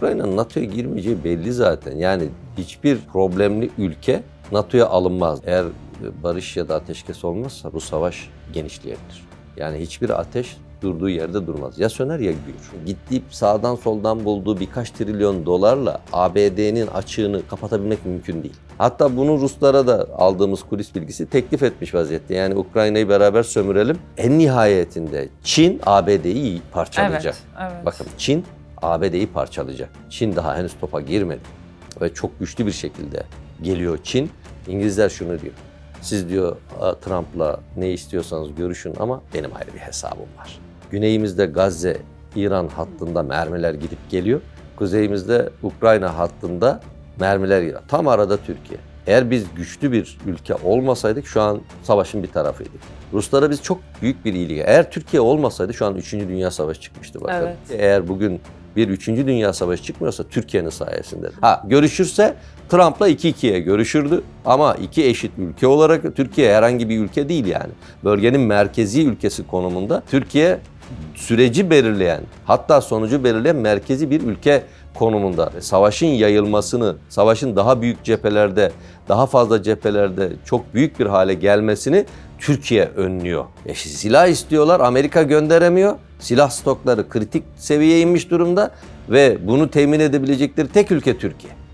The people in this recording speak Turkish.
Ukrayna'nın NATO'ya girmeyeceği belli zaten. Yani hiçbir problemli ülke NATO'ya alınmaz. Eğer barış ya da ateşkes olmazsa bu savaş genişleyebilir. Yani hiçbir ateş durduğu yerde durmaz. Ya söner ya büyür. Gittiği sağdan soldan bulduğu birkaç trilyon dolarla ABD'nin açığını kapatabilmek mümkün değil. Hatta bunu Ruslara da aldığımız kulis bilgisi teklif etmiş vaziyette. Yani Ukrayna'yı beraber sömürelim. En nihayetinde Çin ABD'yi parçalayacak. Evet, evet. Bakın Çin ABD'yi parçalayacak. Çin daha henüz topa girmedi. Ve çok güçlü bir şekilde geliyor Çin. İngilizler şunu diyor. Siz diyor "A, Trump'la ne istiyorsanız görüşün ama benim ayrı bir hesabım var. Güneyimizde Gazze, İran hattında mermiler gidip geliyor. Kuzeyimizde Ukrayna hattında mermiler geliyor. Tam arada Türkiye. Eğer biz güçlü bir ülke olmasaydık şu an savaşın bir tarafıydık. Ruslara biz çok büyük bir iyilik. Eğer Türkiye olmasaydı şu an 3. Dünya Savaşı çıkmıştı bakın. Evet. Eğer bugün bir 3. Dünya Savaşı çıkmıyorsa Türkiye'nin sayesinde. Ha görüşürse Trump'la 2-2'ye görüşürdü ama iki eşit ülke olarak Türkiye herhangi bir ülke değil yani. Bölgenin merkezi ülkesi konumunda Türkiye süreci belirleyen hatta sonucu belirleyen merkezi bir ülke konumunda. Savaşın yayılmasını, savaşın daha büyük cephelerde, daha fazla cephelerde çok büyük bir hale gelmesini Türkiye önlüyor. E, silah istiyorlar, Amerika gönderemiyor. Silah stokları kritik seviyeye inmiş durumda ve bunu temin edebilecekleri tek ülke Türkiye.